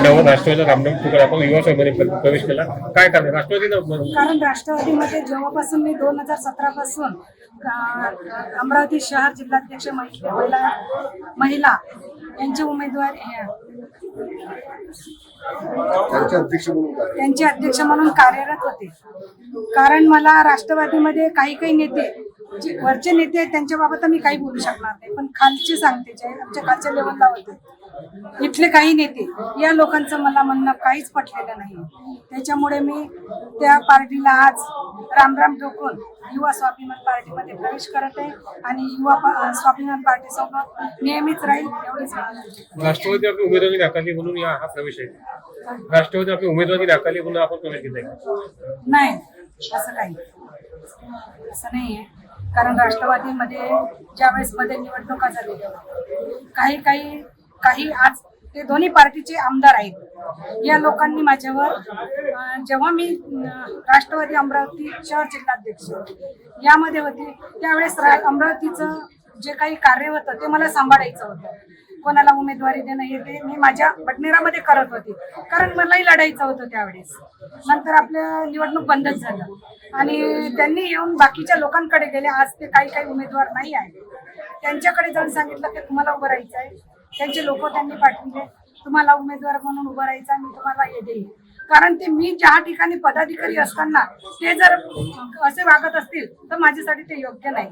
तोंडावर राष्ट्रवादी रामराम फुकड आपण युवा सभेमध्ये प्रवेश केला. काय कारण? राष्ट्रवादीनं कारण राष्ट्रवादीमध्ये जेव्हापासून मी दोन हजार सतरा पासून अमरावती शहर जिल्हाध्यक्ष महिला महिला महिला यांचे उमेदवार हे-? त्यांचे अध्यक्ष म्हणून कार्यरत होते. कारण मला राष्ट्रवादीमध्ये काही काही नेते जे वरचे नेते आहेत त्यांच्याबाबत मी काही बोलू शकणार नाही. पण खालचे सांगते जे आमच्या खालच्या लेवलला होते. इथले काही नेते या लोकांचं मला म्हणणं काहीच पटलेलं नाही. त्याच्यामुळे मी त्या पार्टीला आज रामराम ठोकून युवा स्वाभिमान पार्टीमध्ये प्रवेश करत आहे आणि युवा स्वाभिमान पार्टीसोबत नेहमीच राहील एवढीच. राष्ट्रवादी आपली उमेदवारी नाकारली म्हणून या हा प्रवेश आहे. राष्ट्रवादी आपली उमेदवारी नाकारली म्हणून आपण प्रवेश नाही असं काही. असं नाही आहे कारण राष्ट्रवादीमध्ये ज्यावेळेस मध्ये निवडणुका झालेल्या काही काही काही आज ते दोन्ही पार्टीचे आमदार आहेत. या लोकांनी माझ्यावर जेव्हा मी राष्ट्रवादी अमरावती शहर जिल्हाध्यक्ष यामध्ये होते त्यावेळेस अमरावतीचं जे काही कार्य होतं ते मला सांभाळायचं होतं. कोणाला उमेदवारी देणं हे ते मी माझ्या बडनेरामध्ये करत होते. कारण मलाही लढायचं होतं त्यावेळेस. नंतर आपलं निवडणूक बंदच झालं. आणि त्यांनी येऊन बाकीच्या लोकांकडे गेले. आज ते काही काही उमेदवार नाही आहे त्यांच्याकडे जाऊन सांगितलं की तुम्हाला उभं राहायचं आहे. त्यांचे लोक त्यांनी पाठवले. तुम्हाला उमेदवार म्हणून उभं राहायचं आहे, मी तुम्हाला हे देईल कारण ते मी ज्या ठिकाणी पदाधिकारी असताना ते जर असे वागत असतील तर माझ्यासाठी ते योग्य नाही.